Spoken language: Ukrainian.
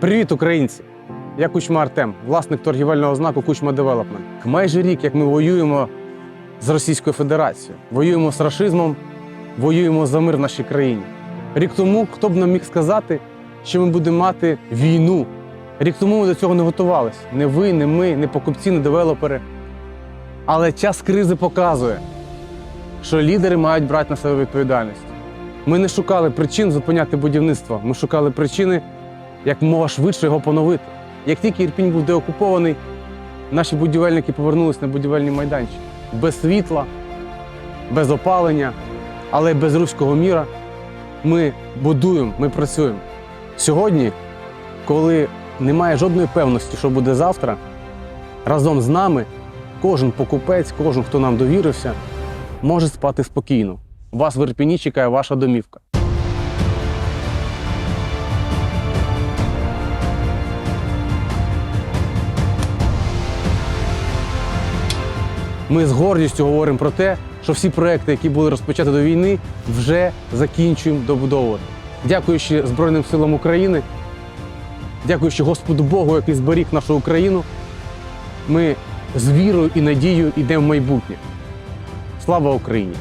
Привіт, українці! Я Кучма Артем, власник торгівельного знаку Кучма Девелопмент. Майже рік, як ми воюємо з Російською Федерацією, воюємо з рашизмом, воюємо за мир в нашій країні. Рік тому хто б нам міг сказати, що ми будемо мати війну. Рік тому ми до цього не готувалися. Не ви, не ми, не покупці, не девелопери. Але час кризи показує, що лідери мають брати на себе відповідальність. Ми не шукали причин зупиняти будівництво. Ми шукали причини, як мова швидше його поновити. Як тільки Ірпінь був деокупований, наші будівельники повернулись на будівельні майданчики. Без світла, без опалення, але без руського міра. Ми будуємо, ми працюємо. Сьогодні, коли немає жодної певності, що буде завтра, разом з нами кожен покупець, кожен, хто нам довірився, може спати спокійно. Вас в Ірпіні чекає ваша домівка. Ми з гордістю говоримо про те, що всі проекти, які були розпочаті до війни, вже закінчуємо добудовувати. Дякуючи Збройним силам України, дякуючи Господу Богу, який зберіг нашу Україну, ми з вірою і надією йдемо в майбутнє. Слава Україні!